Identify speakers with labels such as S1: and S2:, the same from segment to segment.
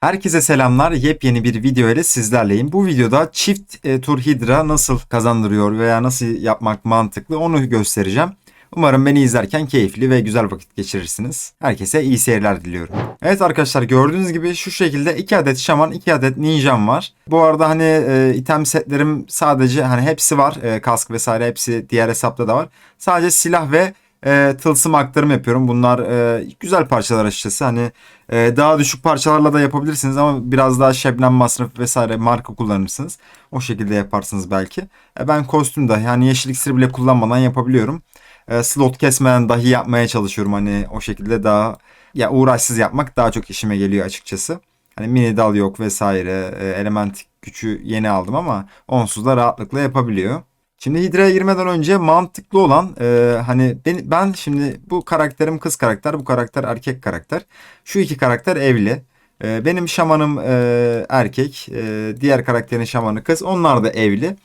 S1: Herkese selamlar. Yepyeni bir video ile sizlerleyim. Bu videoda çift e, tur hidra nasıl kazandırıyor veya nasıl yapmak mantıklı onu göstereceğim. Umarım beni izlerken keyifli ve güzel vakit geçirirsiniz. Herkese iyi seyirler diliyorum. Evet arkadaşlar gördüğünüz gibi şu şekilde 2 adet şaman 2 adet ninjam var. Bu arada hani e, item setlerim sadece hani hepsi var. E, kask vesaire hepsi diğer hesapta da var. Sadece silah ve e, tılsım aktarım yapıyorum. Bunlar e, güzel parçalar açıkçası. Hani e, daha düşük parçalarla da yapabilirsiniz ama biraz daha şebnem masrafı vesaire marka kullanırsınız. O şekilde yaparsınız belki. E, ben kostüm dahi yani yeşil iksir bile kullanmadan yapabiliyorum. E, slot kesmeden dahi yapmaya çalışıyorum. Hani o şekilde daha ya uğraşsız yapmak daha çok işime geliyor açıkçası. Hani mini dal yok vesaire. E, element gücü yeni aldım ama onsuz da rahatlıkla yapabiliyor. Şimdi Hidra'ya girmeden önce mantıklı olan e, hani ben, ben şimdi bu karakterim kız karakter bu karakter erkek karakter. Şu iki karakter evli. E, benim şamanım e, erkek e, diğer karakterin şamanı kız onlar da evli.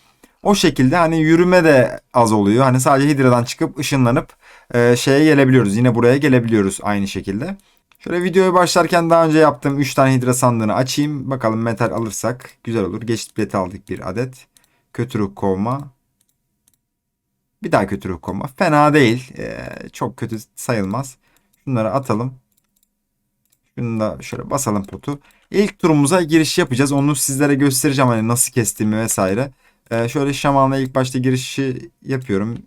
S1: O şekilde hani yürüme de az oluyor. Hani sadece Hidra'dan çıkıp ışınlanıp e, şeye gelebiliyoruz. Yine buraya gelebiliyoruz aynı şekilde. Şöyle videoya başlarken daha önce yaptığım 3 tane Hidra sandığını açayım. Bakalım metal alırsak güzel olur. Geçit bileti aldık bir adet. Kötü ruh kovma. Bir daha kötü ruh kovma. Fena değil. Ee, çok kötü sayılmaz. Şunları atalım. Şunu da şöyle basalım potu. İlk turumuza giriş yapacağız. Onu sizlere göstereceğim hani nasıl kestiğimi vesaire. Ee, şöyle şamanla ilk başta girişi yapıyorum.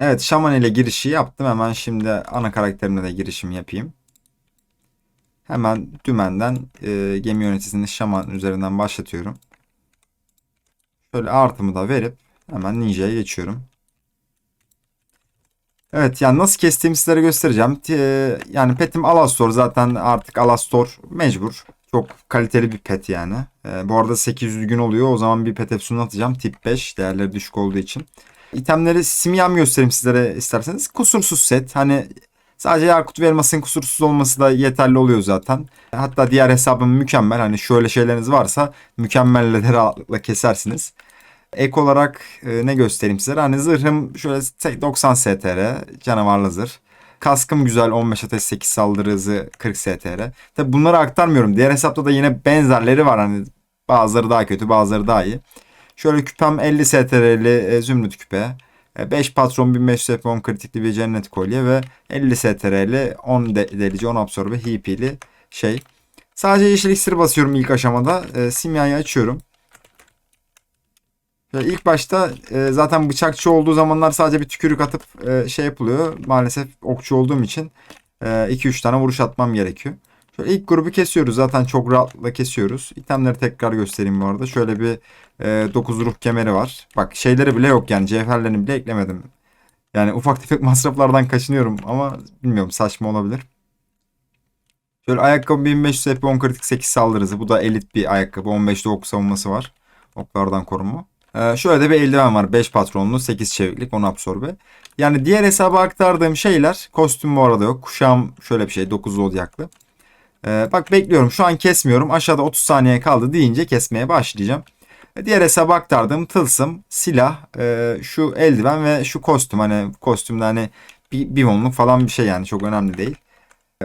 S1: Evet şaman ile girişi yaptım. Hemen şimdi ana karakterimle de girişimi yapayım. Hemen dümenden e, gemi yöneticisini şaman üzerinden başlatıyorum. Şöyle artımı da verip hemen ninja'ya geçiyorum. Evet yani nasıl kestiğimi sizlere göstereceğim. T- Yani petim Alastor zaten artık Alastor mecbur. Çok kaliteli bir pet yani. Ee, bu arada 800 gün oluyor. O zaman bir pet efsununu atacağım. Tip 5 değerleri düşük olduğu için. İtemleri simyam göstereyim sizlere isterseniz. Kusursuz set. Hani sadece Yakut ve Elmas'ın kusursuz olması da yeterli oluyor zaten. Hatta diğer hesabım mükemmel. Hani şöyle şeyleriniz varsa mükemmelle de rahatlıkla kesersiniz. Ek olarak e, ne göstereyim size? Hani zırhım şöyle 90 STR canavarlı zırh. Kaskım güzel 15 ateş 8 saldırı hızı 40 STR. Tabi bunları aktarmıyorum. Diğer hesapta da yine benzerleri var. Hani bazıları daha kötü bazıları daha iyi. Şöyle küpem 50 STR'li e, zümrüt küpe. 5 patron 1500 F10 kritikli bir cennet kolye ve 50 STR'li 10 de- delici 10 absorbe HP'li şey. Sadece yeşil iksir basıyorum ilk aşamada. E, simyayı açıyorum. Ve ilk başta e, zaten bıçakçı olduğu zamanlar sadece bir tükürük atıp e, şey yapılıyor. Maalesef okçu olduğum için 2-3 tane vuruş atmam gerekiyor. Şöyle ilk grubu kesiyoruz. Zaten çok rahatlıkla kesiyoruz. İtemleri tekrar göstereyim bu arada. Şöyle bir e, 9 ruh kemeri var. Bak şeyleri bile yok yani. Cevherlerini bile eklemedim. Yani ufak tefek masraflardan kaçınıyorum ama bilmiyorum saçma olabilir. Şöyle ayakkabı 1500 HP 10 kritik 8 saldırı hızı. Bu da elit bir ayakkabı. 15'te ok savunması var. Oklardan korunma. Ee, şöyle de bir eldiven var. 5 patronlu 8 çeviklik 10 absorbe. Yani diğer hesaba aktardığım şeyler kostüm bu arada yok. Kuşağım şöyle bir şey 9 zodyaklı. Ee, bak bekliyorum şu an kesmiyorum. Aşağıda 30 saniye kaldı deyince kesmeye başlayacağım. Ee, Diğer hesaba aktardığım tılsım, silah, şu eldiven ve şu kostüm. Hani kostümde hani bir, bir onluk falan bir şey yani çok önemli değil.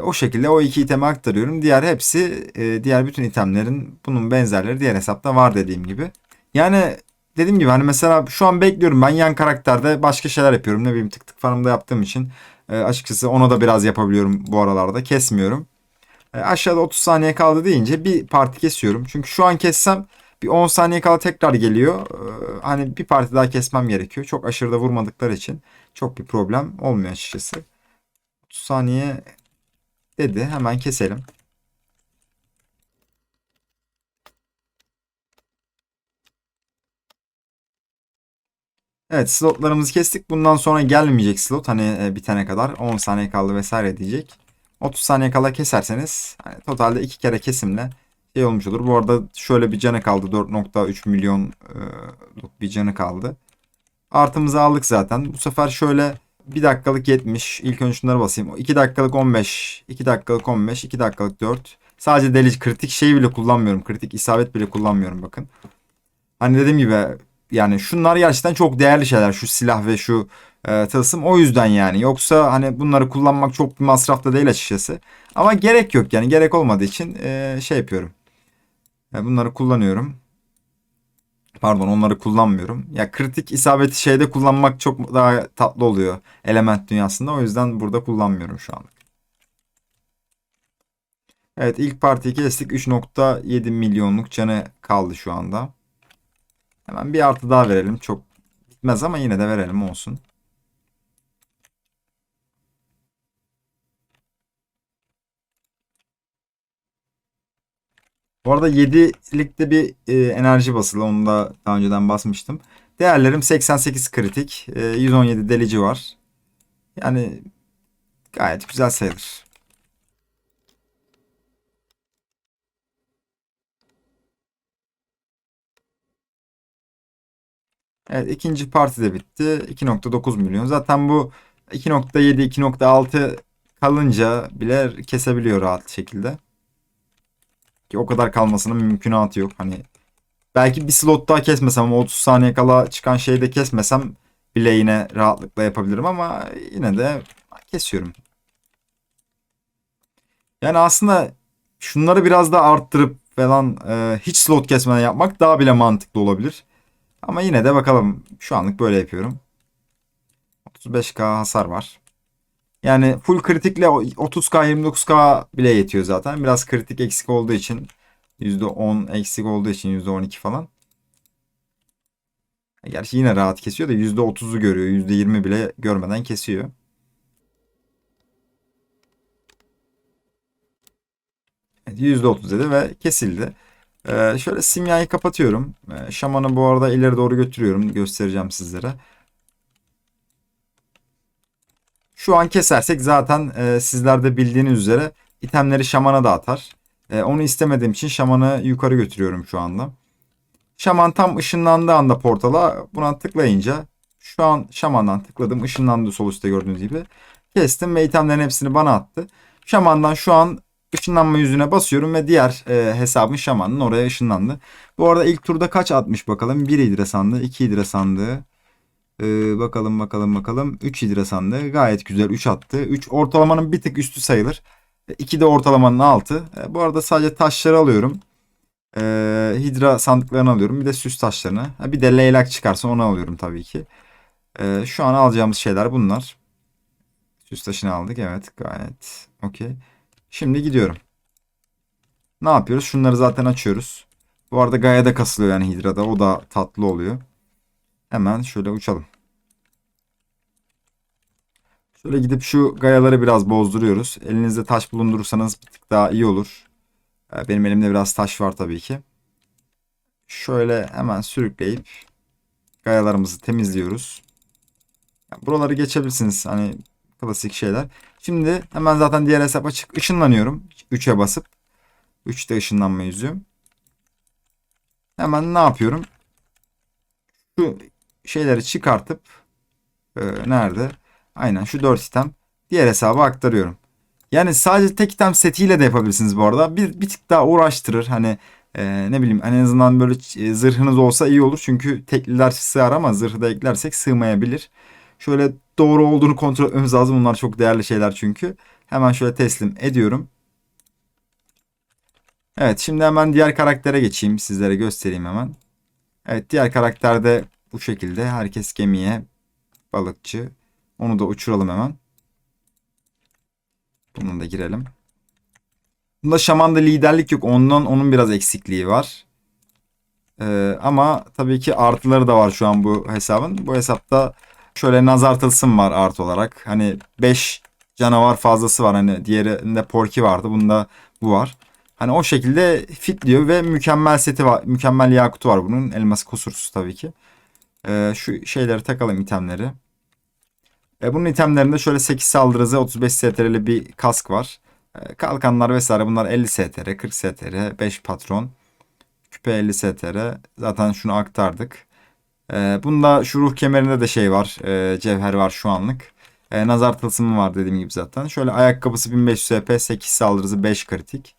S1: O şekilde o iki itemi aktarıyorum. Diğer hepsi, diğer bütün itemlerin bunun benzerleri diğer hesapta var dediğim gibi. Yani dediğim gibi hani mesela şu an bekliyorum ben yan karakterde başka şeyler yapıyorum. Ne bileyim tık tık farmda yaptığım için e, açıkçası ona da biraz yapabiliyorum bu aralarda. Kesmiyorum. E, aşağıda 30 saniye kaldı deyince bir parti kesiyorum. Çünkü şu an kessem bir 10 saniye kala tekrar geliyor. E, hani bir parti daha kesmem gerekiyor. Çok aşırı da vurmadıkları için çok bir problem olmuyor açıkçası. 30 saniye dedi. Hemen keselim. Evet slotlarımızı kestik. Bundan sonra gelmeyecek slot. Hani e, bitene kadar 10 saniye kaldı vesaire diyecek. 30 saniye kala keserseniz hani totalde iki kere kesimle şey olmuş olur. Bu arada şöyle bir canı kaldı. 4.3 milyon e, bir canı kaldı. Artımızı aldık zaten. Bu sefer şöyle 1 dakikalık 70. İlk önce şunları basayım. 2 dakikalık 15. 2 dakikalık 15. 2 dakikalık 4. Sadece delici kritik şeyi bile kullanmıyorum. Kritik isabet bile kullanmıyorum bakın. Hani dediğim gibi yani şunlar gerçekten çok değerli şeyler. Şu silah ve şu e, tılsım. O yüzden yani. Yoksa hani bunları kullanmak çok bir masraf da değil açıkçası. Ama gerek yok yani. Gerek olmadığı için e, şey yapıyorum. E, bunları kullanıyorum. Pardon onları kullanmıyorum. Ya kritik isabeti şeyde kullanmak çok daha tatlı oluyor element dünyasında. O yüzden burada kullanmıyorum şu an. Evet ilk partiyi kestik. 3.7 milyonluk canı kaldı şu anda. Hemen bir artı daha verelim. Çok bitmez ama yine de verelim olsun. Bu arada 7'likte bir e, enerji basılı. Onu da daha önceden basmıştım. Değerlerim 88 kritik. E, 117 delici var. Yani gayet güzel sayılır. Evet ikinci parti de bitti. 2.9 milyon. Zaten bu 2.7 2.6 kalınca bile kesebiliyor rahat şekilde. Ki o kadar kalmasının mümkünatı yok. Hani belki bir slot daha kesmesem ama 30 saniye kala çıkan şeyi de kesmesem bile yine rahatlıkla yapabilirim ama yine de kesiyorum. Yani aslında şunları biraz da arttırıp falan e, hiç slot kesmeden yapmak daha bile mantıklı olabilir. Ama yine de bakalım. Şu anlık böyle yapıyorum. 35k hasar var. Yani full kritikle 30k 29k bile yetiyor zaten. Biraz kritik eksik olduğu için %10 eksik olduğu için %12 falan. Gerçi yine rahat kesiyor da %30'u görüyor. %20 bile görmeden kesiyor. Evet, %30 dedi ve kesildi. Ee, şöyle simyayı kapatıyorum. Ee, şamanı bu arada ileri doğru götürüyorum. Göstereceğim sizlere. Şu an kesersek zaten e, sizler de bildiğiniz üzere itemleri şamana da. E, onu istemediğim için şamanı yukarı götürüyorum şu anda. Şaman tam ışınlandığı anda portala buna tıklayınca şu an şamandan tıkladım. ışınlandı sol üstte gördüğünüz gibi. Kestim ve itemlerin hepsini bana attı. Şamandan şu an ışınlanma yüzüne basıyorum ve diğer e, hesabın şamanın oraya ışınlandı. Bu arada ilk turda kaç atmış bakalım. 1 hidre sandığı, 2 hidre sandığı. Ee, bakalım bakalım bakalım. 3 hidre sandığı gayet güzel 3 attı. 3 ortalamanın bir tık üstü sayılır. 2 de ortalamanın altı. E, bu arada sadece taşları alıyorum. E, hidra sandıklarını alıyorum. Bir de süs taşlarını. Ha, bir de leylak çıkarsa onu alıyorum tabii ki. E, şu an alacağımız şeyler bunlar. Süs taşını aldık. Evet gayet okey. Şimdi gidiyorum. Ne yapıyoruz? Şunları zaten açıyoruz. Bu arada Gaia da kasılıyor yani Hidra'da. O da tatlı oluyor. Hemen şöyle uçalım. Şöyle gidip şu gayaları biraz bozduruyoruz. Elinizde taş bulundurursanız bir tık daha iyi olur. Ee, benim elimde biraz taş var tabii ki. Şöyle hemen sürükleyip gayalarımızı temizliyoruz. buraları geçebilirsiniz. Hani klasik şeyler. Şimdi hemen zaten diğer hesap açık. Işınlanıyorum. 3'e basıp. 3'te ışınlanma yüzü. Hemen ne yapıyorum? Şu şeyleri çıkartıp e, nerede? Aynen şu 4 item diğer hesaba aktarıyorum. Yani sadece tek item setiyle de yapabilirsiniz bu arada. Bir, bir tık daha uğraştırır. Hani e, ne bileyim en azından böyle e, zırhınız olsa iyi olur. Çünkü tekliler sığar ama zırhı da eklersek sığmayabilir. Şöyle doğru olduğunu kontrol etmemiz lazım. Bunlar çok değerli şeyler çünkü. Hemen şöyle teslim ediyorum. Evet şimdi hemen diğer karaktere geçeyim. Sizlere göstereyim hemen. Evet diğer karakterde bu şekilde herkes gemiye balıkçı. Onu da uçuralım hemen. Bunu da girelim. Bunda şamanda liderlik yok. Ondan onun biraz eksikliği var. Ee, ama tabii ki artıları da var şu an bu hesabın. Bu hesapta şöyle nazar tılsım var artı olarak. Hani 5 canavar fazlası var. Hani diğerinde porki vardı. Bunda bu var. Hani o şekilde fitliyor ve mükemmel seti var. Mükemmel yakutu var bunun. Elması kusursuz tabii ki. Ee, şu şeyleri takalım itemleri. E, bunun itemlerinde şöyle 8 saldırı hızı 35 STR'li bir kask var. E, kalkanlar vesaire bunlar 50 STR, 40 STR, 5 patron. Küpe 50 STR. Zaten şunu aktardık. E, bunda şu ruh kemerinde de şey var. E, cevher var şu anlık. E, nazar tılsımı var dediğim gibi zaten. Şöyle ayakkabısı 1500 SP, 8 saldırı hızı 5 kritik.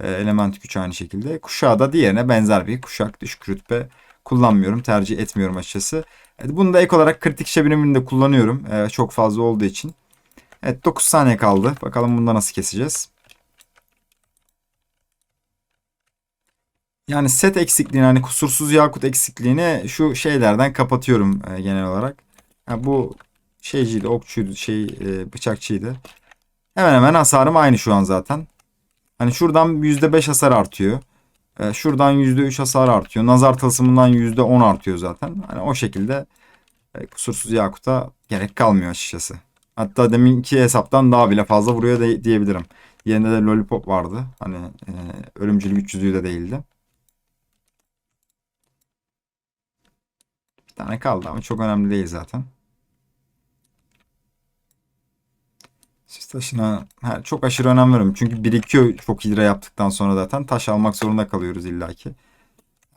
S1: E, element güç aynı şekilde. Kuşağı da diğerine benzer bir kuşak düşük rütbe kullanmıyorum. Tercih etmiyorum açıkçası. Evet, bunu da ek olarak kritik şebnemini de kullanıyorum. Ee, çok fazla olduğu için. Evet 9 saniye kaldı. Bakalım bunda nasıl keseceğiz. Yani set eksikliğini hani kusursuz yakut eksikliğini şu şeylerden kapatıyorum e, genel olarak. Ha, bu şeyciydi, okçuydu, şey e, bıçakçıydı. Hemen hemen hasarım aynı şu an zaten. Hani şuradan %5 hasar artıyor. E, şuradan %3 hasar artıyor. Nazar tılsımından %10 artıyor zaten. Hani o şekilde e, kusursuz yakuta gerek kalmıyor açıkçası. Hatta deminki hesaptan daha bile fazla vuruyor de, diyebilirim. Yerinde de lollipop vardı. Hani e, ölümcül güç yüzüğü de değildi. Tane kaldı ama çok önemli değil zaten. Sis taşına ha, çok aşırı önem veriyorum. Çünkü birikiyor çok hidra yaptıktan sonra zaten. Taş almak zorunda kalıyoruz illaki.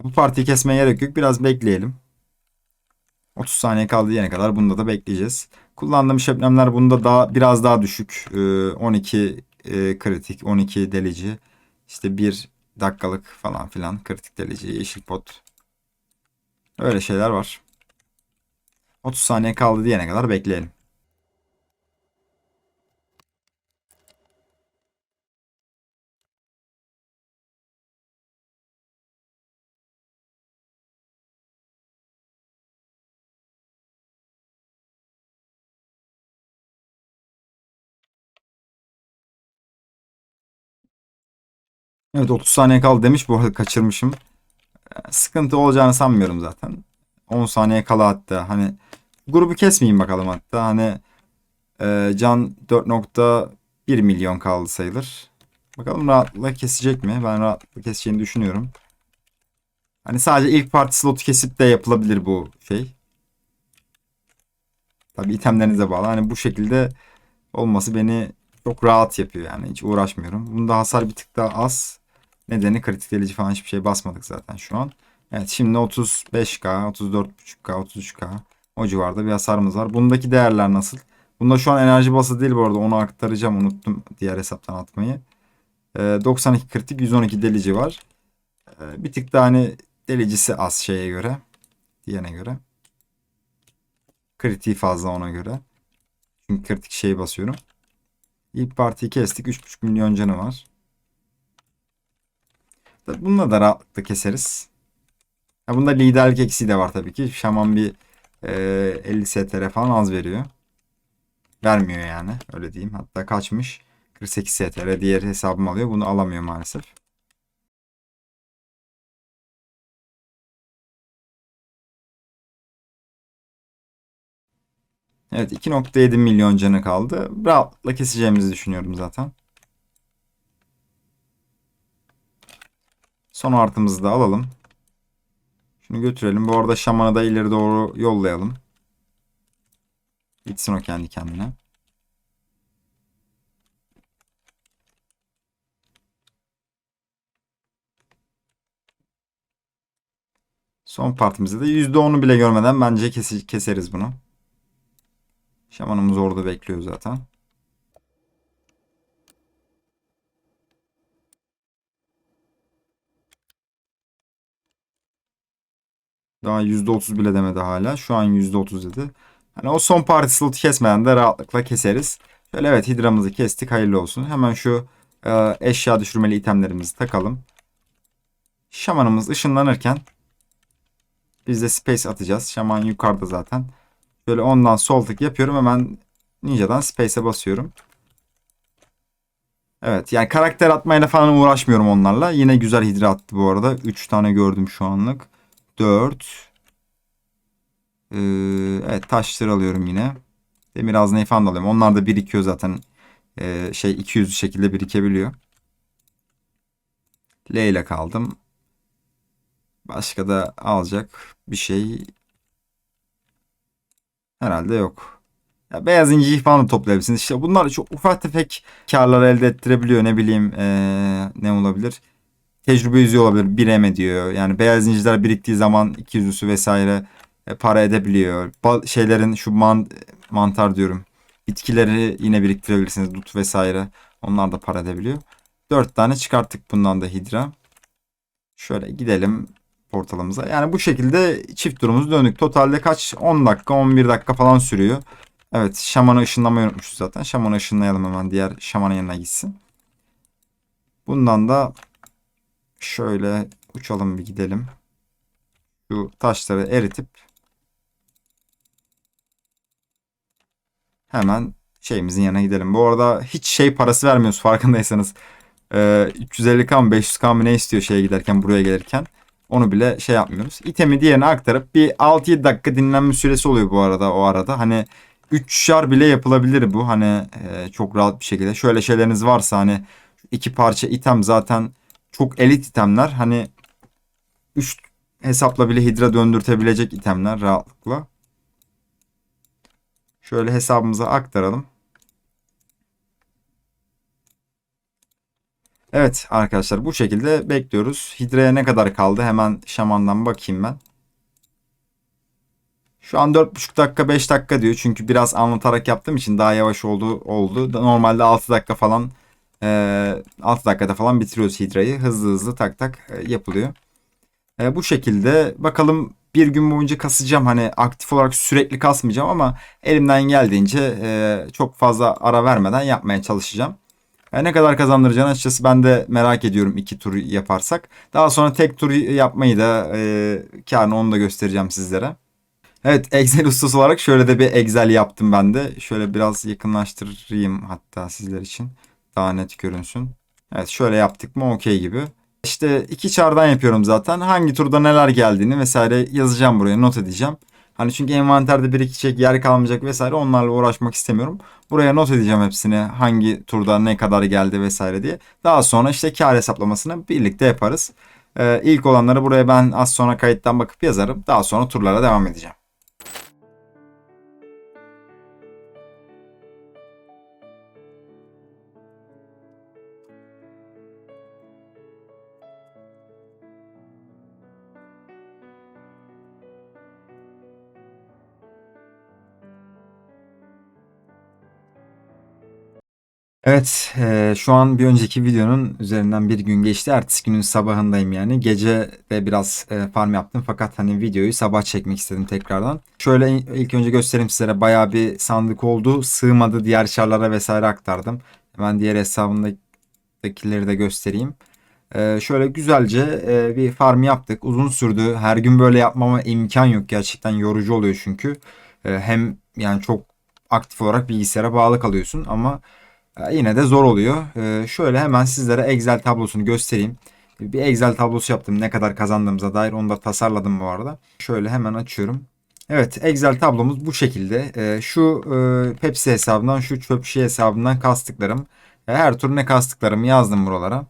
S1: Bu partiyi kesmeye gerek yok. Biraz bekleyelim. 30 saniye kaldı diyene kadar bunda da bekleyeceğiz. Kullandığım şebnemler bunda daha biraz daha düşük. Ee, 12 e, kritik, 12 delici. İşte 1 dakikalık falan filan kritik delici, yeşil pot. Öyle şeyler var. 30 saniye kaldı diyene kadar bekleyelim. Evet 30 saniye kaldı demiş. Bu arada kaçırmışım. Ee, Sıkıntı olacağını sanmıyorum zaten. 10 saniye kala hatta. Hani grubu kesmeyeyim bakalım hatta. Hani e, can 4.1 milyon kaldı sayılır. Bakalım rahatlıkla kesecek mi? Ben rahatlıkla keseceğini düşünüyorum. Hani sadece ilk parti slotu kesip de yapılabilir bu şey. Tabii itemlerinize bağlı. Hani bu şekilde olması beni çok rahat yapıyor yani. Hiç uğraşmıyorum. Bunda hasar bir tık daha az. Nedeni kritik delici falan hiçbir şey basmadık zaten şu an. Evet şimdi 35k, 34.5k, 33k o civarda bir hasarımız var. Bundaki değerler nasıl? Bunda şu an enerji bası değil bu arada onu aktaracağım unuttum diğer hesaptan atmayı. Ee, 92 kritik 112 delici var. Ee, bir tık daha hani delicisi az şeye göre. Diğerine göre. Kritiği fazla ona göre. Çünkü kritik şey basıyorum. İlk partiyi kestik. 3.5 milyon canı var. Bununla da rahatlıkla keseriz. Ya bunda liderlik eksiği de var tabii ki. Şaman bir e, 50 STR falan az veriyor. Vermiyor yani öyle diyeyim. Hatta kaçmış. 48 STR diğer hesabım alıyor. Bunu alamıyor maalesef. Evet 2.7 milyon canı kaldı. Rahatlıkla keseceğimizi düşünüyorum zaten. Son artımızı da alalım. Şunu götürelim. Bu arada şamanı da ileri doğru yollayalım. Gitsin o kendi kendine. Son partimizde de %10'u bile görmeden bence keseriz bunu. Şamanımız orada bekliyor zaten. Daha %30 bile demedi hala. Şu an %30 dedi. Hani o son parti slotu kesmeden de rahatlıkla keseriz. Şöyle evet hidramızı kestik. Hayırlı olsun. Hemen şu e, eşya düşürmeli itemlerimizi takalım. Şamanımız ışınlanırken biz de space atacağız. Şaman yukarıda zaten. Böyle ondan sol tık yapıyorum. Hemen Ninja'dan space'e basıyorum. Evet yani karakter atmayla falan uğraşmıyorum onlarla. Yine güzel hidra attı bu arada. 3 tane gördüm şu anlık. 4. Ee, evet taşları alıyorum yine. Demir azneyi falan da alıyorum. Onlar da birikiyor zaten. Ee, şey 200 şekilde birikebiliyor. L ile kaldım. Başka da alacak bir şey herhalde yok. Ya beyaz inciyi falan da toplayabilirsiniz. İşte bunlar çok ufak tefek karlar elde ettirebiliyor. Ne bileyim ee, ne olabilir? Tecrübe yüzüğü olabilir. 1 diyor. Yani beyaz inciler biriktiği zaman 200'üsü vesaire e, para edebiliyor. Ba şeylerin şu man mantar diyorum. Bitkileri yine biriktirebilirsiniz. Dut vesaire. Onlar da para edebiliyor. 4 tane çıkarttık bundan da hidra. Şöyle gidelim. portalımıza. Yani bu şekilde çift turumuzu döndük. Totalde kaç? 10 dakika 11 dakika falan sürüyor. Evet şamanı ışınlamayı unutmuşuz zaten. Şamanı ışınlayalım hemen diğer şamanın yanına gitsin. Bundan da şöyle uçalım bir gidelim. Şu taşları eritip hemen şeyimizin yanına gidelim. Bu arada hiç şey parası vermiyoruz farkındaysanız. Ee, 350k mı 500k mı ne istiyor şeye giderken buraya gelirken. Onu bile şey yapmıyoruz. İtemi diğerine aktarıp bir 6-7 dakika dinlenme süresi oluyor bu arada o arada. Hani 3 şar bile yapılabilir bu. Hani e, çok rahat bir şekilde. Şöyle şeyleriniz varsa hani iki parça item zaten çok elit itemler. Hani 3 hesapla bile hidra döndürtebilecek itemler rahatlıkla. Şöyle hesabımıza aktaralım. Evet arkadaşlar bu şekilde bekliyoruz. Hidra'ya ne kadar kaldı? Hemen şamandan bakayım ben. Şu an 4,5 dakika 5 dakika diyor. Çünkü biraz anlatarak yaptığım için daha yavaş oldu. oldu. Normalde 6 dakika falan e, 6 dakikada falan bitiriyoruz Hidra'yı. Hızlı hızlı tak tak e, yapılıyor. E, bu şekilde bakalım bir gün boyunca kasacağım. Hani aktif olarak sürekli kasmayacağım ama elimden geldiğince e, çok fazla ara vermeden yapmaya çalışacağım. E, ne kadar kazandıracağını açıkçası ben de merak ediyorum iki tur yaparsak. Daha sonra tek tur yapmayı da e, karını onu da göstereceğim sizlere. Evet Excel ustası olarak şöyle de bir Excel yaptım ben de. Şöyle biraz yakınlaştırayım hatta sizler için. Daha net görünsün. Evet şöyle yaptık mı okey gibi. İşte iki çardan yapıyorum zaten. Hangi turda neler geldiğini vesaire yazacağım buraya not edeceğim. Hani çünkü envanterde birikecek yer kalmayacak vesaire onlarla uğraşmak istemiyorum. Buraya not edeceğim hepsini hangi turda ne kadar geldi vesaire diye. Daha sonra işte kar hesaplamasını birlikte yaparız. Ee, ilk olanları buraya ben az sonra kayıttan bakıp yazarım. Daha sonra turlara devam edeceğim. Evet, e, şu an bir önceki videonun üzerinden bir gün geçti. Ertesi günün sabahındayım yani. Gece de biraz e, farm yaptım fakat hani videoyu sabah çekmek istedim tekrardan. Şöyle ilk önce göstereyim sizlere. Bayağı bir sandık oldu. Sığmadı diğer şarlara vesaire aktardım. Hemen diğer hesabındakileri de göstereyim. E, şöyle güzelce e, bir farm yaptık. Uzun sürdü. Her gün böyle yapmama imkan yok. Gerçekten yorucu oluyor çünkü. E, hem yani çok aktif olarak bilgisayara bağlı kalıyorsun ama yine de zor oluyor. Ee, şöyle hemen sizlere Excel tablosunu göstereyim. Bir Excel tablosu yaptım ne kadar kazandığımıza dair onu da tasarladım bu arada. Şöyle hemen açıyorum. Evet Excel tablomuz bu şekilde. Ee, şu e, Pepsi hesabından şu çöp şişe hesabından kastıklarım. E, her tur ne kastıklarımı yazdım buralara.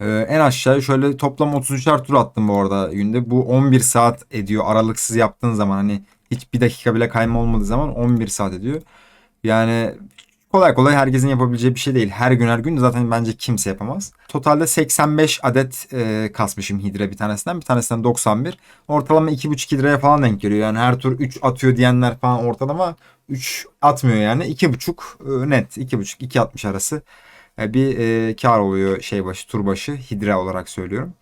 S1: En aşağı şöyle toplam 33'er tur attım bu arada günde. Bu 11 saat ediyor aralıksız yaptığın zaman hani hiç bir dakika bile kayma olmadığı zaman 11 saat ediyor. Yani kolay kolay herkesin yapabileceği bir şey değil. Her gün her gün zaten bence kimse yapamaz. Totalde 85 adet e, kasmışım hidre bir tanesinden. Bir tanesinden 91. Ortalama 2,5 hidreye falan denk geliyor. Yani her tur 3 atıyor diyenler falan ortalama 3 atmıyor yani. 2,5 e, net. 2,5 2,60 arası e, bir e, kar oluyor şey başı tur başı hidre olarak söylüyorum.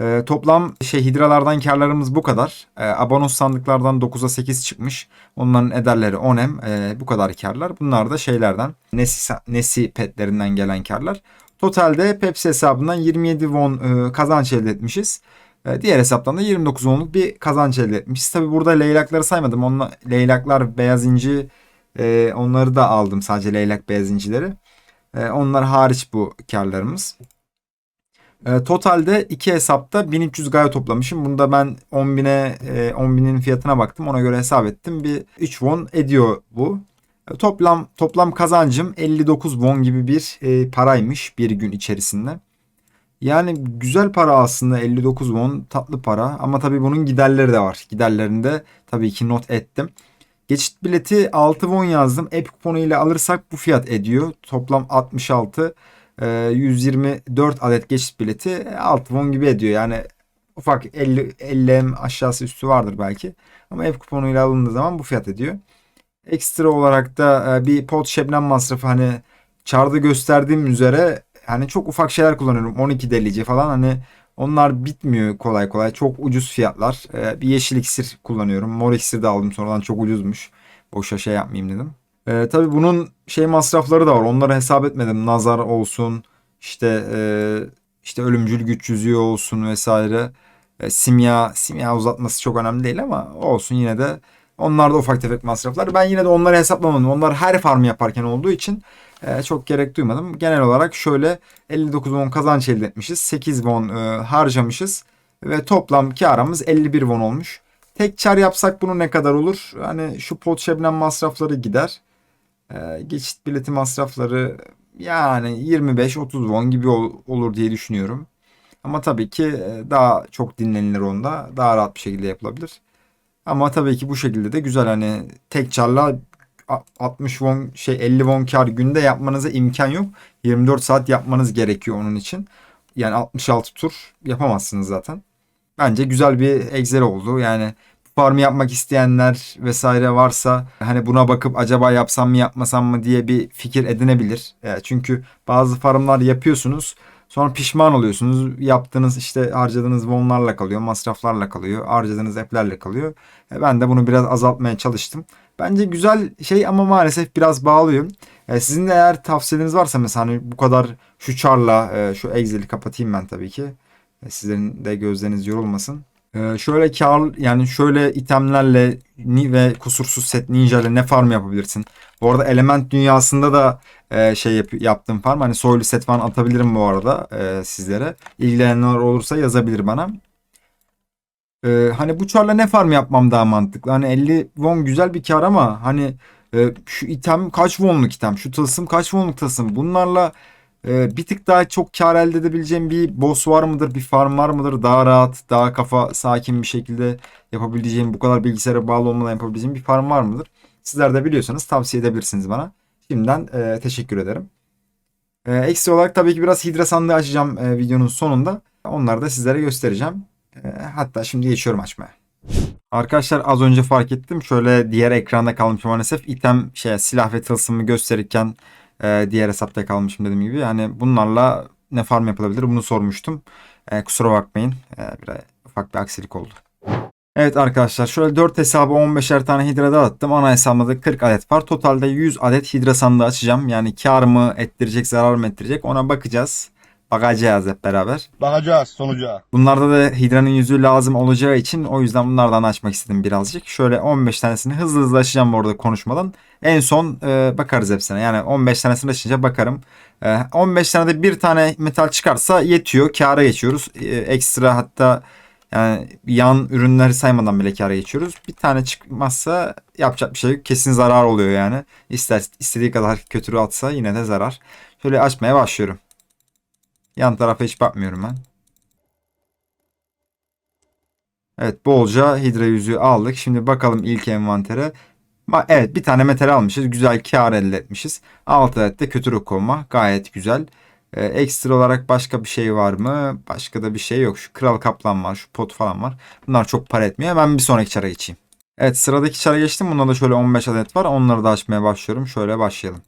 S1: E, toplam şey hidralardan karlarımız bu kadar. E, abonos sandıklardan 9'a 8 çıkmış. Onların ederleri 10M. E, bu kadar karlar. Bunlar da şeylerden Nesi, Nesi petlerinden gelen karlar. Totalde Pepsi hesabından 27 won e, kazanç elde etmişiz. E, diğer hesaptan da 29 wonluk bir kazanç elde etmişiz. Tabi burada leylakları saymadım. Onunla, leylaklar, beyaz inci e, onları da aldım. Sadece leylak beyaz incileri. E, onlar hariç bu karlarımız. E, totalde iki hesapta 1300 gayo toplamışım. Bunda ben 10.000'e e, 10.000'in fiyatına baktım. Ona göre hesap ettim. Bir 3 won ediyor bu. E, toplam toplam kazancım 59 won gibi bir e, paraymış bir gün içerisinde. Yani güzel para aslında 59 won tatlı para ama tabii bunun giderleri de var. Giderlerini de tabii ki not ettim. Geçit bileti 6 won yazdım. App kuponu ile alırsak bu fiyat ediyor. Toplam 66 124 ee, adet geçiş bileti 6 won gibi ediyor. Yani ufak 50 50 aşağısı üstü vardır belki. Ama ev kuponuyla alındığı zaman bu fiyat ediyor. Ekstra olarak da e, bir pot şebnem masrafı hani çarda gösterdiğim üzere hani çok ufak şeyler kullanıyorum. 12 delici falan hani Onlar bitmiyor kolay kolay. Çok ucuz fiyatlar. Ee, bir yeşil iksir kullanıyorum. Mor iksir de aldım sonradan çok ucuzmuş. Boşa şey yapmayayım dedim. Ee, tabii bunun şey masrafları da var. Onları hesap etmedim. Nazar olsun, işte e, işte ölümcül güç yüzüğü olsun vesaire. E, simya, simya uzatması çok önemli değil ama olsun yine de onlar da ufak tefek masraflar. Ben yine de onları hesaplamadım. Onlar her farm yaparken olduğu için e, çok gerek duymadım. Genel olarak şöyle 59 won kazanç elde etmişiz. 8 won e, harcamışız. Ve toplam karımız 51 won olmuş. Tek çar yapsak bunu ne kadar olur? Hani şu pot şebnem masrafları gider. E, geçit bileti masrafları yani 25-30 won gibi ol- olur diye düşünüyorum. Ama tabii ki e, daha çok dinlenilir onda. Daha rahat bir şekilde yapılabilir. Ama tabii ki bu şekilde de güzel hani tek çarla a- 60 won şey 50 won kar günde yapmanıza imkan yok. 24 saat yapmanız gerekiyor onun için. Yani 66 tur yapamazsınız zaten. Bence güzel bir Excel oldu. Yani farm yapmak isteyenler vesaire varsa hani buna bakıp acaba yapsam mı yapmasam mı diye bir fikir edinebilir. E, çünkü bazı farmlar yapıyorsunuz. Sonra pişman oluyorsunuz. Yaptığınız işte harcadığınız wonlarla kalıyor, masraflarla kalıyor, harcadığınız app'lerle kalıyor. E, ben de bunu biraz azaltmaya çalıştım. Bence güzel şey ama maalesef biraz bağlıyor. E, sizin de eğer tavsiyeleriniz varsa mesela hani bu kadar şu charla e, şu Excel'i kapatayım ben tabii ki. E, sizlerin de gözleriniz yorulmasın. E, şöyle kar yani şöyle itemlerle ni ve kusursuz set ninja ile ne farm yapabilirsin? Bu arada element dünyasında da e, şey yap, yaptım farm. Hani soylu set falan atabilirim bu arada e, sizlere. İlgilenenler olursa yazabilir bana. E, hani bu çarla ne farm yapmam daha mantıklı? Hani 50 won güzel bir kar ama hani e, şu item kaç wonluk item? Şu tılsım kaç wonluk tılsım? Bunlarla e, bir tık daha çok kar elde edebileceğim bir boss var mıdır? Bir farm var mıdır? Daha rahat, daha kafa sakin bir şekilde yapabileceğim, bu kadar bilgisayara bağlı olmadan yapabileceğim bir farm var mıdır? Sizler de biliyorsanız tavsiye edebilirsiniz bana. Şimdiden e, teşekkür ederim. E, ekstra olarak tabii ki biraz hidra sandığı açacağım e, videonun sonunda. Onları da sizlere göstereceğim. E, hatta şimdi geçiyorum açmaya. Arkadaşlar az önce fark ettim. Şöyle diğer ekranda kalmış maalesef. item şey silah ve tılsımı gösterirken e, diğer hesapta kalmışım dediğim gibi. Yani bunlarla ne farm yapılabilir bunu sormuştum. E, kusura bakmayın. E, biraz ufak bir aksilik oldu. Evet arkadaşlar şöyle 4 hesabı 15'er tane hidra dağıttım. Ana hesabımda da 40 adet var. Totalde 100 adet hidra sandığı açacağım. Yani kar mı ettirecek zarar mı ettirecek ona bakacağız. Bakacağız hep beraber.
S2: Bakacağız sonuca.
S1: Bunlarda da hidranın yüzüğü lazım olacağı için o yüzden bunlardan açmak istedim birazcık. Şöyle 15 tanesini hızlı hızlı açacağım bu arada konuşmadan. En son e, bakarız hepsine. Yani 15 tanesini açınca bakarım. E, 15 tane de bir tane metal çıkarsa yetiyor. Kâra geçiyoruz. E, ekstra hatta yani yan ürünleri saymadan bile kâra geçiyoruz. Bir tane çıkmazsa yapacak bir şey yok. Kesin zarar oluyor yani. İster istediği kadar kötü atsa yine de zarar. Şöyle açmaya başlıyorum. Yan tarafa hiç bakmıyorum ben. Evet bolca hidra yüzüğü aldık. Şimdi bakalım ilk envantere. Evet bir tane metal almışız. Güzel kar elde etmişiz. 6 adet de kötü ruh kovma. Gayet güzel. Ee, ekstra olarak başka bir şey var mı? Başka da bir şey yok. Şu kral kaplan var. Şu pot falan var. Bunlar çok para etmiyor. Ben bir sonraki çara geçeyim. Evet sıradaki çara geçtim. Bunda da şöyle 15 adet var. Onları da açmaya başlıyorum. Şöyle başlayalım.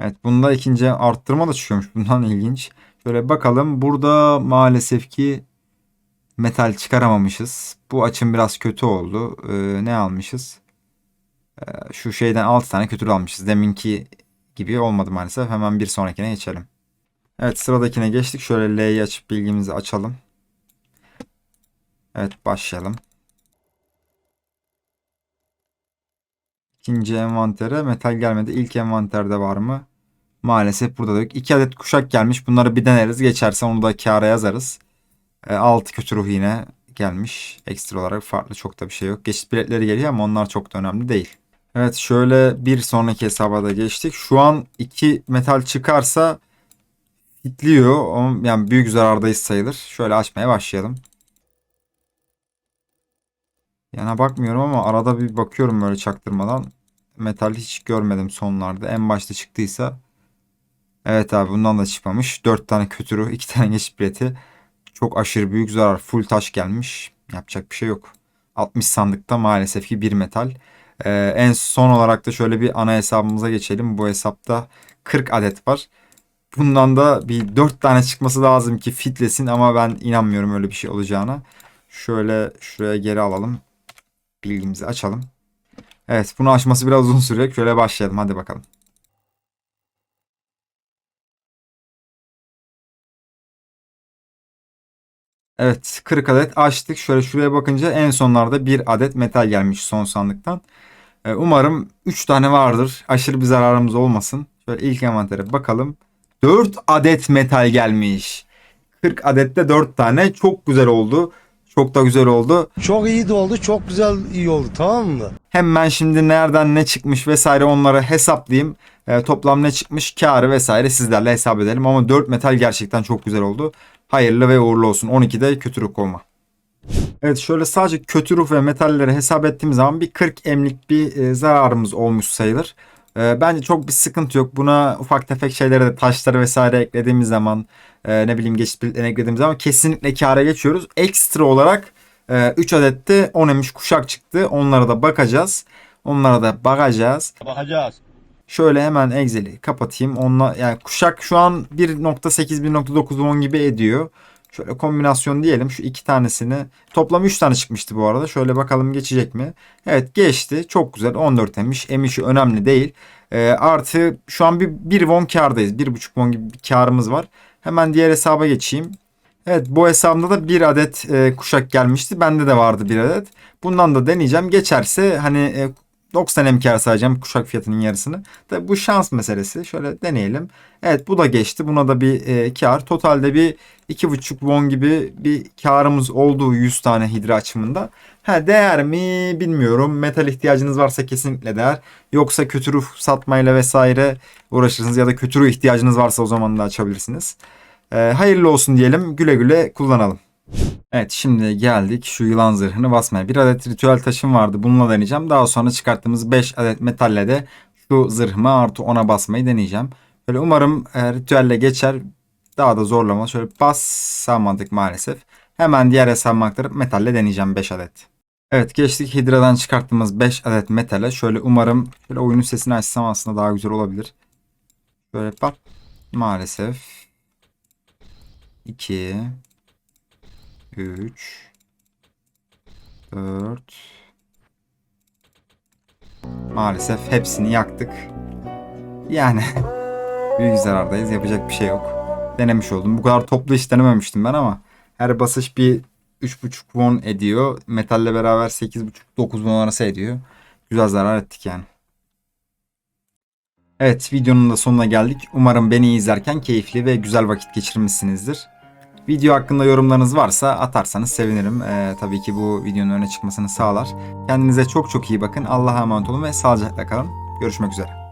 S1: Evet bunda ikinci arttırma da çıkıyormuş. Bundan ilginç. Şöyle bakalım. Burada maalesef ki metal çıkaramamışız. Bu açım biraz kötü oldu. Ee, ne almışız? Ee, şu şeyden 6 tane kötü almışız. Deminki gibi olmadı maalesef. Hemen bir sonrakine geçelim. Evet sıradakine geçtik. Şöyle L'yi açıp bilgimizi açalım. Evet başlayalım. İkinci envantere metal gelmedi. İlk envanterde var mı? Maalesef burada da yok. 2 adet kuşak gelmiş. Bunları bir deneriz. Geçerse onu da kâra yazarız. 6 kötü ruh yine gelmiş. Ekstra olarak farklı çok da bir şey yok. Geçit biletleri geliyor ama onlar çok da önemli değil. Evet şöyle bir sonraki hesaba da geçtik. Şu an 2 metal çıkarsa hitliyor. Yani büyük zarardayız sayılır. Şöyle açmaya başlayalım. Yana bakmıyorum ama arada bir bakıyorum böyle çaktırmadan. Metal hiç görmedim sonlarda. En başta çıktıysa. Evet abi bundan da çıkmamış. 4 tane kötü ruh, 2 tane geçit bileti. Çok aşırı büyük zarar. Full taş gelmiş. Yapacak bir şey yok. 60 sandıkta maalesef ki bir metal. Ee, en son olarak da şöyle bir ana hesabımıza geçelim. Bu hesapta 40 adet var. bundan da bir 4 tane çıkması lazım ki fitlesin ama ben inanmıyorum öyle bir şey olacağına. Şöyle şuraya geri alalım. Bilgimizi açalım. Evet bunu açması biraz uzun sürecek. Şöyle başlayalım hadi bakalım. Evet 40 adet açtık. Şöyle şuraya bakınca en sonlarda bir adet metal gelmiş son sandıktan. Ee, Umarım 3 tane vardır. Aşırı bir zararımız olmasın. Şöyle ilk envantere bakalım. 4 adet metal gelmiş. 40 adette 4 tane. Çok güzel oldu. Çok da güzel oldu.
S2: Çok iyi de oldu, çok güzel iyi oldu tamam mı?
S1: Hemen şimdi nereden ne çıkmış vesaire onları hesaplayayım. Ee, toplam ne çıkmış karı vesaire sizlerle hesap edelim. Ama 4 metal gerçekten çok güzel oldu. Hayırlı ve uğurlu olsun. 12'de kötü ruh olma. Evet şöyle sadece kötü ruh ve metalleri hesap ettiğimiz zaman bir 40 emlik bir e, zararımız olmuş sayılır. E, bence çok bir sıkıntı yok. Buna ufak tefek şeylere de taşları vesaire eklediğimiz zaman e, ne bileyim geçit bilgilerini eklediğimiz zaman kesinlikle kâra geçiyoruz. Ekstra olarak 3 adet de 10 emiş kuşak çıktı. Onlara da bakacağız. Onlara da bakacağız.
S3: Bakacağız.
S1: Şöyle hemen Excel'i kapatayım. Onunla yani kuşak şu an 1.8 1.9 10 gibi ediyor. Şöyle kombinasyon diyelim şu iki tanesini. Toplam 3 tane çıkmıştı bu arada. Şöyle bakalım geçecek mi? Evet geçti. Çok güzel. 14 emiş. Emişi önemli değil. Ee, artı şu an bir 1 won kardayız. 1.5 won gibi bir karımız var. Hemen diğer hesaba geçeyim. Evet bu hesabımda da bir adet e, kuşak gelmişti. Bende de vardı bir adet. Bundan da deneyeceğim. Geçerse hani e, 90 em kar sayacağım kuşak fiyatının yarısını. Tabi bu şans meselesi. Şöyle deneyelim. Evet bu da geçti. Buna da bir e, kar. Totalde bir 2.5 won gibi bir karımız oldu 100 tane hidra açımında. Ha değer mi bilmiyorum. Metal ihtiyacınız varsa kesinlikle değer. Yoksa kötü ruh satmayla vesaire uğraşırsınız ya da kötü ruh ihtiyacınız varsa o zaman da açabilirsiniz. E, hayırlı olsun diyelim. Güle güle kullanalım. Evet şimdi geldik şu yılan zırhını basmaya. Bir adet ritüel taşım vardı. Bununla deneyeceğim. Daha sonra çıkarttığımız 5 adet metalle de şu zırhımı artı 10'a basmayı deneyeceğim. Böyle umarım e, ritüelle geçer. Daha da zorlama. Şöyle basamadık maalesef. Hemen diğer hesabıma aktarıp metalle deneyeceğim 5 adet. Evet geçtik Hidra'dan çıkarttığımız 5 adet metale. Şöyle umarım şöyle oyunun sesini açsam aslında daha güzel olabilir. Böyle bak. Maalesef. 2 3 4 Maalesef hepsini yaktık. Yani büyük zarardayız. Yapacak bir şey yok. Denemiş oldum. Bu kadar toplu hiç denememiştim ben ama her basış bir 3.5 won ediyor. Metalle beraber 8.5-9 won arası ediyor. Güzel zarar ettik yani. Evet videonun da sonuna geldik. Umarım beni izlerken keyifli ve güzel vakit geçirmişsinizdir. Video hakkında yorumlarınız varsa atarsanız sevinirim. Ee, tabii ki bu videonun öne çıkmasını sağlar. Kendinize çok çok iyi bakın. Allah'a emanet olun ve sağlıcakla kalın. Görüşmek üzere.